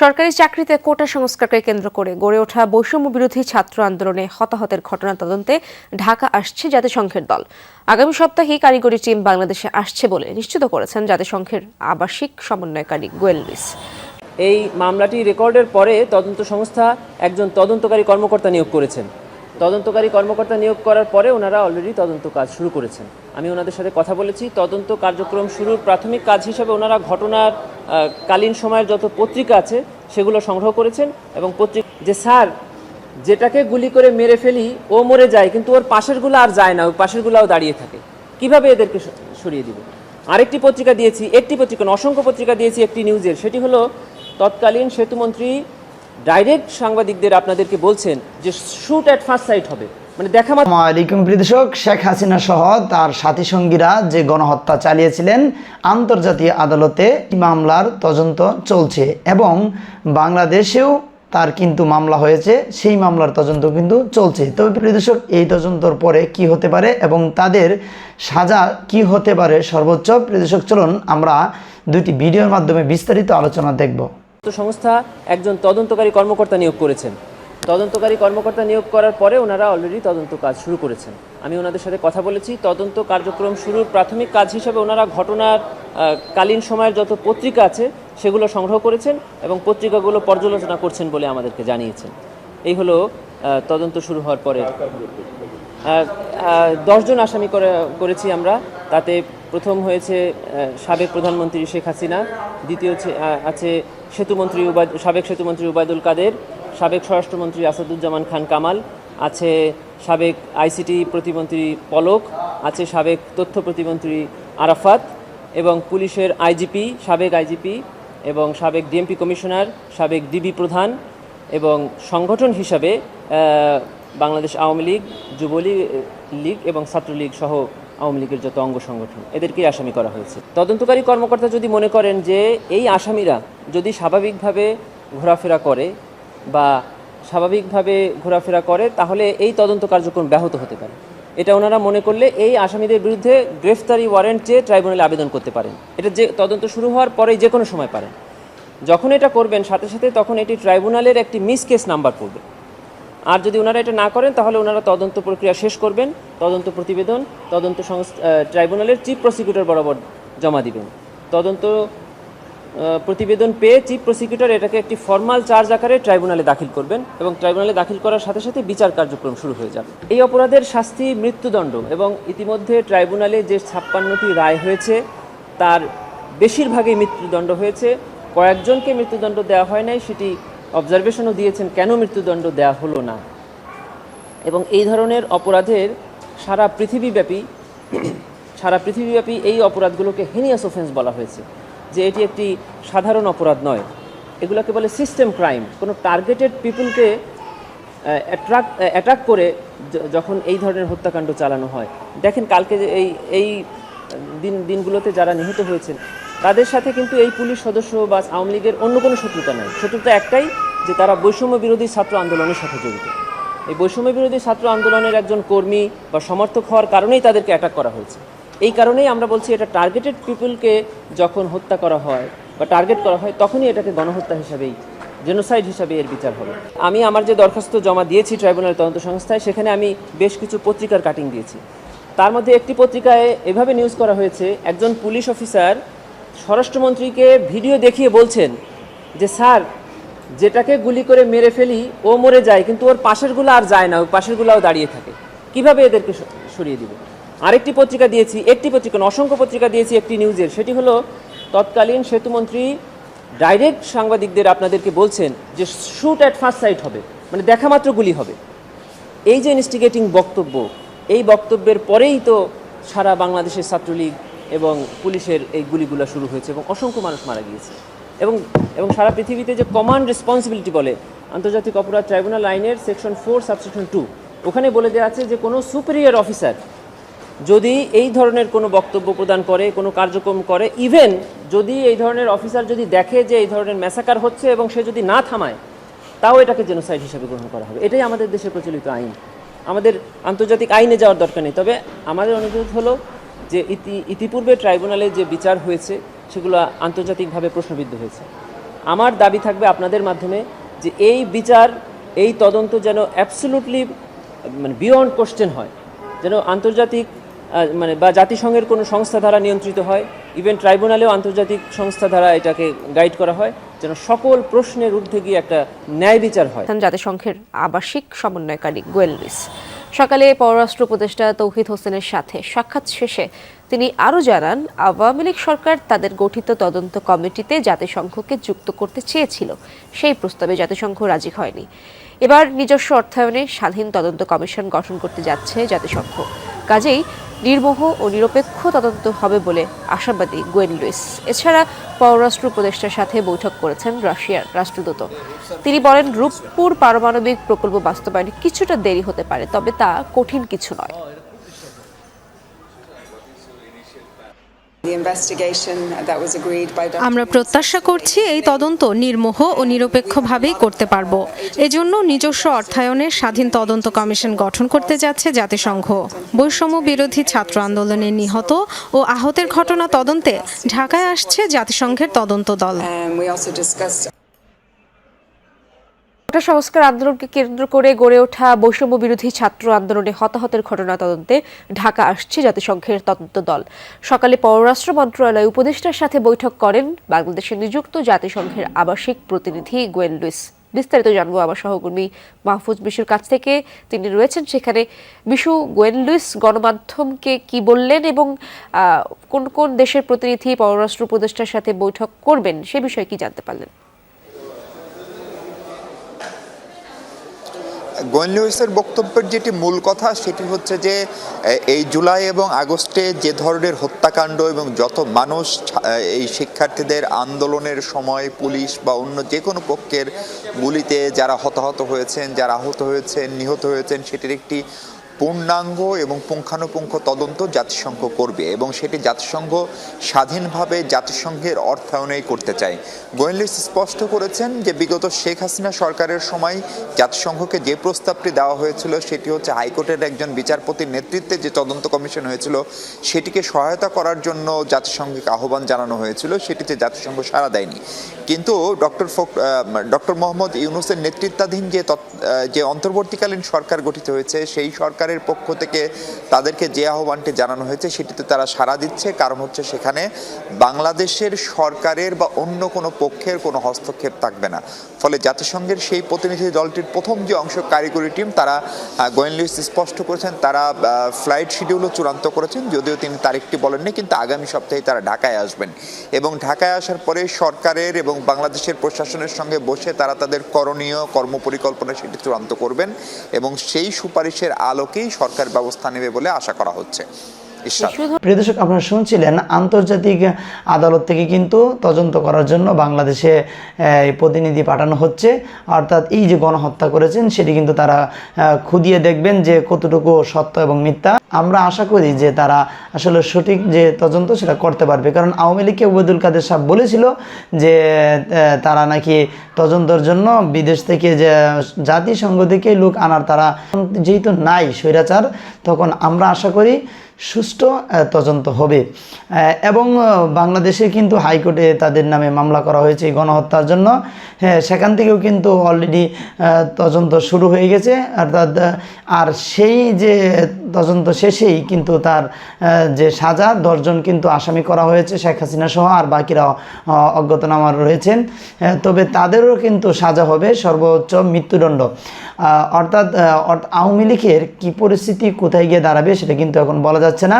সরকারি চাকরিতে কোটা সংস্কারকে কেন্দ্র করে গড়ে ওঠা বৈষম্য বিরোধী ছাত্র আন্দোলনে হতাহতের ঘটনা তদন্তে ঢাকা আসছে জাতিসংঘের দল। আগামী সপ্তাহে কারিগরি টিম বাংলাদেশে আসছে বলে নিশ্চিত করেছেন জাতিসংঘের আবাসিক সমন্বয়কারী গোয়েলিস এই মামলাটি রেকর্ডের পরে তদন্ত সংস্থা একজন তদন্তকারী কর্মকর্তা নিয়োগ করেছেন। তদন্তকারী কর্মকর্তা নিয়োগ করার পরে ওনারা অলরেডি তদন্ত কাজ শুরু করেছেন। আমি ওনাদের সাথে কথা বলেছি। তদন্ত কার্যক্রম শুরুর প্রাথমিক কাজ হিসেবে ওনারা ঘটনার কালীন সময়ের যত পত্রিকা আছে, সেগুলো সংগ্রহ করেছেন এবং পত্রিকা যে স্যার, যেটাকে গুলি করে মেরে ফেলি, ও মরে যায়, কিন্তু ওর পাশেরগুলো আর যায় না, ওই পাশেরগুলোও দাঁড়িয়ে থাকে। কীভাবে এদেরকে সরিয়ে দিব? আরেকটি পত্রিকা দিয়েছি, একটি পত্রিকা অসংখ্য পত্রিকা দিয়েছি, একটি নিউজের সেটি হলো, তৎকালীন সেতুমন্ত্রী ডাইরেক্ট সাংবাদিকদের আপনাদেরকে বলছেন যে শুট অ্যাট ফার্স্ট সাইট হবে। মানে দেখা আলাইকুম প্রিয় শেখ হাসিনা সহ তার সাথী সঙ্গীরা যে গণহত্যা চালিয়েছিলেন, আন্তর্জাতিক আদালতে মামলার তদন্ত চলছে এবং বাংলাদেশেও তার কিন্তু মামলা হয়েছে, সেই মামলার তদন্ত কিন্তু চলছে। তবে প্রিয়দর্শক এই তদন্তর পরে কি হতে পারে এবং তাদের সাজা কি হতে পারে সর্বোচ্চ? প্রিয় দর্শক, চলুন আমরা দুইটি ভিডিওর মাধ্যমে বিস্তারিত আলোচনা দেখব। সংস্থা একজন তদন্তকারী কর্মকর্তা নিয়োগ করেছেন। তদন্তকারী কর্মকর্তা নিয়োগ করার পরে ওনারা অলরেডি তদন্ত কাজ শুরু করেছেন। আমি ওনাদের সাথে কথা বলেছি। তদন্ত কার্যক্রম শুরুর প্রাথমিক কাজ হিসেবে ওনারা ঘটনার কালীন সময়ের যত পত্রিকা আছে, সেগুলো সংগ্রহ করেছেন এবং পত্রিকাগুলো পর্যালোচনা করছেন বলে আমাদেরকে জানিয়েছেন। এই হলো তদন্ত শুরু হওয়ার পরে। দশজন আসামি করে, করেছি আমরা। তাতে প্রথম হয়েছে সাবেক প্রধানমন্ত্রী শেখ হাসিনা, দ্বিতীয় আছে সেতুমন্ত্রী উবাদ সাবেক সেতুমন্ত্রী উবায়দুল কাদের, সাবেক স্বরাষ্ট্রমন্ত্রী আসাদুজ্জামান খান কামাল, আছে সাবেক আইসিটি প্রতিমন্ত্রী পলক, আছে সাবেক তথ্য প্রতিমন্ত্রী আরাফাত এবং পুলিশের আইজিপি, সাবেক আইজিপি এবং সাবেক ডিএমপি কমিশনার, সাবেক ডিবি প্রধান এবং সংগঠন হিসাবে বাংলাদেশ আওয়ামী লীগ, যুবলীগ, লীগ এবং ছাত্রলীগ সহ আওয়ামী লীগের যত অঙ্গ সংগঠন, এদেরকেই আসামি করা হয়েছে। তদন্তকারী কর্মকর্তা যদি মনে করেন যে এই আসামিরা যদি স্বাভাবিকভাবে ঘোরাফেরা করে বা স্বাভাবিকভাবে ঘোরাফেরা করে, তাহলে এই তদন্ত কার্যক্রম ব্যাহত হতে পারে। এটা ওনারা মনে করলে এই আসামিদের বিরুদ্ধে গ্রেফতারি ওয়ারেন্ট চেয়ে ট্রাইব্যুনালে আবেদন করতে পারেন। এটা যে তদন্ত শুরু হওয়ার পরেই যে কোনো সময় পারেন। যখন এটা করবেন, সাথে সাথে তখন এটি ট্রাইব্যুনালের একটি মিস কেস নাম্বার পড়বে। আর যদি ওনারা এটা না করেন, তাহলে ওনারা তদন্ত প্রক্রিয়া শেষ করবেন, তদন্ত প্রতিবেদন, তদন্ত ট্রাইব্যুনালের চিফ প্রসিকিউটর বরাবর জমা দিবেন। তদন্ত প্রতিবেদন পেয়ে চিফ প্রসিকিউটর এটাকে একটি ফর্মাল চার্জ আকারে ট্রাইব্যুনালে দাখিল করবেন এবং ট্রাইব্যুনালে দাখিল করার সাথে সাথে বিচার কার্যক্রম শুরু হয়ে যাবে। এই অপরাধের শাস্তি মৃত্যুদণ্ড এবং ইতিমধ্যে ট্রাইব্যুনালে যে ছাপ্পান্নটি রায় হয়েছে, তার বেশিরভাগই মৃত্যুদণ্ড হয়েছে। কয়েকজনকে মৃত্যুদণ্ড দেওয়া হয় নাই, সেটি অবজারভেশনও দিয়েছেন, কেন মৃত্যুদণ্ড দেওয়া হলো না? এবং এই ধরনের অপরাধের সারা পৃথিবীব্যাপী সারা পৃথিবীব্যাপী এই অপরাধগুলোকে হেনিয়াস অফেন্স বলা হয়েছে, যে এটি একটি সাধারণ অপরাধ নয়। এগুলোকে বলে সিস্টেম ক্রাইম কোনো টার্গেটেড পিপুলকে অ্যাট্রাক্ট অ্যাটাক করে যখন এই ধরনের হত্যাকাণ্ড চালানো হয়। দেখেন, কালকে যে এই এই দিন, দিনগুলোতে যারা নিহত হয়েছেন তাদের সাথে কিন্তু এই পুলিশ সদস্য বা আওয়ামী লীগের অন্য কোনো শত্রুতা নেই। শত্রুতা একটাই যে তারা বৈষম্য বিরোধী ছাত্র আন্দোলনের সাথে জড়িত। এই বৈষম্য বিরোধী ছাত্র আন্দোলনের একজন কর্মী বা সমর্থক হওয়ার কারণেই তাদেরকে অ্যাটাক করা হয়েছে। এই কারণেই আমরা বলছি এটা টার্গেটেড পিপলকে যখন হত্যা করা হয় বা টার্গেট করা হয়, তখনই এটাকে গণহত্যা হিসাবেই জেনোসাইড হিসাবে এর বিচার হবে। আমি আমার যে দরখাস্ত জমা দিয়েছি ট্রাইব্যুনাল তদন্ত সংস্থায়, সেখানে আমি বেশ কিছু পত্রিকার কাটিং দিয়েছি। তার মধ্যে একটি পত্রিকায় এভাবে নিউজ করা হয়েছে, একজন পুলিশ অফিসার স্বরাষ্ট্রমন্ত্রীকে ভিডিও দেখিয়ে বলছেন যে, স্যার, যেটাকে গুলি করে মেরে ফেলি, ও মরে যায়, কিন্তু ওর পাশেরগুলো আর যায় না ওই পাশেরগুলোও দাঁড়িয়ে থাকে। কীভাবে এদেরকে সরিয়ে দিব? আরেকটি পত্রিকা দিয়েছি, একটি পত্রিকা অসংখ্য পত্রিকা দিয়েছি একটি নিউজের। সেটি হলো তৎকালীন সেতুমন্ত্রী, ডাইরেক্ট সাংবাদিকদের আপনাদেরকে বলছেন যে শ্যুট অ্যাট ফার্স্ট সাইট হবে মানে দেখা মাত্র গুলি হবে। এই যে ইনস্টিগেটিং বক্তব্য, এই বক্তব্যের পরেই তো সারা বাংলাদেশের ছাত্রলীগ এবং পুলিশের এই গুলিগুলো শুরু হয়েছে এবং অসংখ্য মানুষ মারা গিয়েছে। এবং এবং সারা পৃথিবীতে যে কমান্ড রেসপন্সিবিলিটি বলে, আন্তর্জাতিক অপরাধ ট্রাইব্যুনাল আইনের সেকশন ফোর সাবসেকশন টু ওখানে বলে দেওয়া আছে যে কোনো সুপিরিয়র অফিসার যদি এই ধরনের কোনো বক্তব্য প্রদান করে, কোনো কার্যক্রম করে ইভেন যদি এই ধরনের অফিসার যদি দেখে যে এই ধরনের ম্যাসাকার হচ্ছে এবং সে যদি না থামায়, তাও এটাকে জেনোসাইড হিসেবে গ্রহণ করা হবে। এটাই আমাদের দেশে প্রচলিত আইন। আমাদের আন্তর্জাতিক আইনে যাওয়ার দরকার নেই। তবে আমাদের অনুরোধ হলো যে ইতি, ইতিপূর্বে ট্রাইব্যুনালে যে বিচার হয়েছে, সেগুলো আন্তর্জাতিকভাবে প্রশ্নবিদ্ধ হয়েছে। আমার দাবি থাকবে আপনাদের মাধ্যমে যে এই বিচার, এই তদন্ত যেন অ্যাবসলুটলি মানে বিয়ন্ড কোশ্চেন হয়। যেন আন্তর্জাতিক মানে বা জাতিসংঘের কোনো সংস্থা দ্বারা নিয়ন্ত্রিত হয় ইভেন ট্রাইব্যুনালেও আন্তর্জাতিক সংস্থা দ্বারা এটাকে গাইড করা হয়, যেন সকল প্রশ্নের ঊর্ধ্বে গিয়ে একটা ন্যায় বিচার হয়। জাতিসংঘের আবাসিক সমন্বয়কারী গোয়েল সকালে পররাষ্ট্র উপদেষ্টা তৌহিদ হোসেনের সাথে সাক্ষাৎ শেষে তিনি আরও জানান, আওয়ামী লীগ সরকার তাদের গঠিত তদন্ত কমিটিতে জাতিসংঘকে যুক্ত করতে চেয়েছিল। সেই প্রস্তাবে জাতিসংঘ রাজি হয়নি। এবার নিজস্ব অর্থায়নে স্বাধীন তদন্ত কমিশন গঠন করতে যাচ্ছে জাতিসংঘ। কাজেই নির্মোহ ও নিরপেক্ষ তদন্ত হবে বলে আশাবাদী গোয়েন লুইস। এছাড়া পররাষ্ট্র উপদেষ্টার সাথে বৈঠক করেছেন রাশিয়ার রাষ্ট্রদূত। তিনি বলেন, রূপপুর পারমাণবিক প্রকল্প বাস্তবায়নে কিছুটা দেরি হতে পারে, তবে তা কঠিন কিছু নয়। আমরা প্রত্যাশা করছি এই তদন্ত নির্মোহ ও নিরপেক্ষভাবেই করতে পারব। এজন্য নিজস্ব অর্থায়নে স্বাধীন তদন্ত কমিশন গঠন করতে যাচ্ছে জাতিসংঘ। বৈষম্য বিরোধী ছাত্র আন্দোলনে নিহত ও আহতের ঘটনা তদন্তে ঢাকায় আসছে জাতিসংঘের তদন্ত দল। কোটা সংস্কার আন্দোলনকে কেন্দ্র করে গড়ে ওঠা বৈষম্য বিরোধী ছাত্র আন্দোলনে হতাহতের ঘটনা তদন্তে ঢাকা আসছে জাতিসংঘের তদন্ত দল। সকালে পররাষ্ট্র মন্ত্রণালয় উপদেষ্টার সাথে বৈঠক করেন বাংলাদেশে নিযুক্ত জাতিসংঘের আবাসিক প্রতিনিধি গোয়েন লুইস। বিস্তারিত জানব আমার সহকর্মী মাহফুজ বিশুর কাছ থেকে। তিনি রয়েছেন সেখানে। বিশু, গোয়েন লুইস, গণমাধ্যমকে কি বললেন এবং কোন কোন দেশের প্রতিনিধি পররাষ্ট্র উপদেষ্টার সাথে বৈঠক করবেন সে বিষয়ে কি জানতে পারলেন? গোয়েন লুইসের বক্তব্যের যেটি মূল কথা সেটি হচ্ছে যে এই জুলাই এবং আগস্টে যে ধরনের হত্যাকাণ্ড এবং যত মানুষ এই শিক্ষার্থীদের আন্দোলনের সময় পুলিশ বা অন্য যে কোনো পক্ষের গুলিতে যারা হতাহত হয়েছেন, যারা আহত হয়েছেন, নিহত হয়েছেন, সেটির একটি পূর্ণাঙ্গ এবং পুঙ্খানুপুঙ্খ তদন্ত জাতিসংঘ করবে এবং সেটি জাতিসংঘ স্বাধীনভাবে জাতিসংঘের অর্থায়নেই করতে চায়। গোয়েনলিস স্পষ্ট করেছেন যে, বিগত শেখ হাসিনা সরকারের সময় জাতিসংঘকে যে প্রস্তাবটি দেওয়া হয়েছিল, সেটি হচ্ছে হাইকোর্টের একজন বিচারপতির নেতৃত্বে যে তদন্ত কমিশন হয়েছিল, সেটিকে সহায়তা করার জন্য জাতিসংঘকে আহ্বান জানানো হয়েছিল, সেটিতে জাতিসংঘ সাড়া দেয়নি। কিন্তু ডক্টর ফক ডক্টর মোহাম্মদ ইউনুসের নেতৃত্বাধীন যে যে অন্তর্বর্তীকালীন সরকার গঠিত হয়েছে, সেই সরকারের পক্ষ থেকে তাদেরকে যে আহ্বানটি জানানো হয়েছে, সেটিতে তারা সাড়া দিচ্ছে। কারণ হচ্ছে সেখানে বাংলাদেশের সরকারের বা অন্য কোনো পক্ষের কোনো হস্তক্ষেপ থাকবে না। ফলে জাতিসংঘের সেই প্রতিনিধি দলটির প্রথম যে অংশ, কারিগরি টিম, তারা গোয়েনলিস স্পষ্ট করেছেন, তারা ফ্লাইট শিডিউলও চূড়ান্ত করেছেন। যদিও তিনি তারিখটি বলেননি, কিন্তু আগামী সপ্তাহে তারা ঢাকায় আসবেন। এবং ঢাকায় আসার পরে সরকারের এবং বাংলাদেশের প্রশাসনের সঙ্গে বসে তারা তাদের করণীয় কর্মপরিকল্পনা সেটি চূড়ান্ত করবেন এবং সেই সুপারিশের আলোকেই সরকার ব্যবস্থা নেবে বলে আশা করা হচ্ছে। প্রিয় দর্শক, আপনারা শুনছিলেন আন্তর্জাতিক আদালত থেকে কিন্তু তদন্ত করার জন্য বাংলাদেশে প্রতিনিধি পাঠানো হচ্ছে। অর্থাৎ এই যে গণহত্যা করেছেন, সেটি কিন্তু তারা খুদিয়ে দেখবেন যে কতটুকু সত্য এবং মিথ্যা। আমরা আশা করি যে তারা আসলে সঠিক যে তদন্ত, সেটা করতে পারবে। কারণ আওয়ামী লীগকে ওবেদুল কাদের সাহেব বলেছিল যে তারা নাকি তদন্তের জন্য বিদেশ থেকে যে, জাতিসংঘ থেকে লোক আনার, তারা যেহেতু নাই স্বৈরাচার, তখন আমরা আশা করি সুষ্ঠু তদন্ত হবে। এবং বাংলাদেশে কিন্তু হাইকোর্টে তাদের নামে মামলা করা হয়েছে গণহত্যার জন্য। হ্যাঁ সেখান থেকেও কিন্তু অলরেডি তদন্ত শুরু হয়ে গেছে। অর্থাৎ আর সেই যে তদন্ত শেষেই কিন্তু তার যে সাজা, দশজন কিন্তু আসামি করা হয়েছে, শেখ হাসিনা সহ আর বাকিরা অজ্ঞাতনামা রয়েছেন। তবে তাদেরও কিন্তু সাজা হবে সর্বোচ্চ মৃত্যুদণ্ড। অর্থাৎ আওয়ামী লীগের কী পরিস্থিতি কোথায় গিয়ে দাঁড়াবে সেটা কিন্তু এখন বলা যাচ্ছে না।